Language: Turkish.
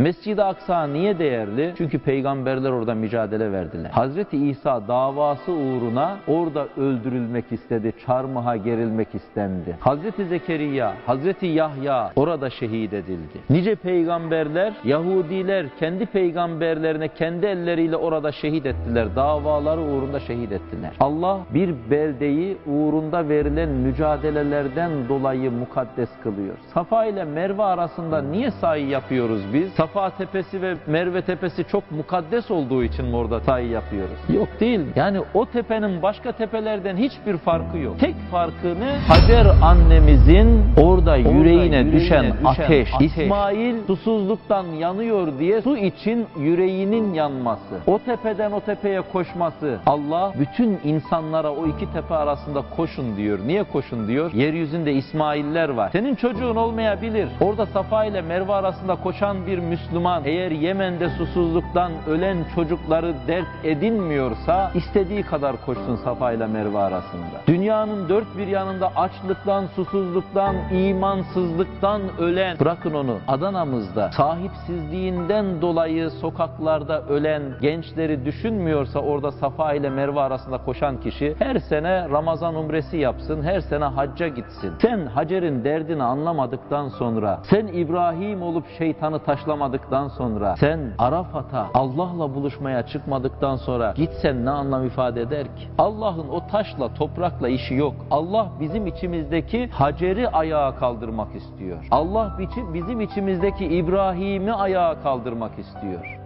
Mescid-i Aksa niye değerli? Çünkü peygamberler orada mücadele verdiler. Hazreti İsa davası uğruna orada öldürülmek istedi, çarmıha gerilmek istendi. Hazreti Zekeriya, Hazreti Yahya orada şehit edildi. Nice peygamberler, Yahudiler kendi peygamberlerine kendi elleriyle orada şehit ettiler. Davaları uğrunda şehit ettiler. Allah bir beldeyi uğrunda verilen mücadelelerden dolayı mukaddes kılıyor. Safa ile Merve arasında niye sahi yapıyoruz biz? Safa tepesi ve Merve tepesi çok mukaddes olduğu için mi orada sahi yapıyoruz? Yok değil. Yani o tepenin başka tepelerden hiçbir farkı yok. Tek farkı ne? Hacer annemizin orada yüreğine, düşen, ateş. İsmail susuzluktan yanıyor diye su için yüreğinin yanması. O tepeden o tepeye koşması. Allah bütün insanlara o iki tepe arasında koşun diyor. Niye koşun diyor? Yeryüzünde İsmailler var. Senin çocuğun olmayabilir. Orada Safa ile Merve arasında koşan bir Müslüman eğer Yemen'de susuzluktan ölen çocukları dert edinmiyorsa istediği kadar koşsun Safa ile Merve arasında. Dünyanın dört bir yanında açlıktan, susuzluktan, imansızlıktan ölen bırakın onu Adana'mızda sahipsizliğinden dolayı sokaklarda ölen gençleri düşünmüyorsa orada Safa ile Merve arasında koşan kişi her sene Ramazan umresi yapsın, her sene hacca gitsin. Sen Hacer'in derdini anlamadıktan sonra, sen İbrahim olup şeytanı taşlamadıktan sonra, sen Arafat'a Allah'la buluşmaya çıkmadıktan sonra gitsen ne anlam ifade eder ki? Allah'ın o taşla, toprakla işi yok. Allah bizim içimizdeki Hacer'i ayağa kaldırmak istiyor. Allah bizim içimizdeki İbrahim'i ayağa kaldırmak istiyor.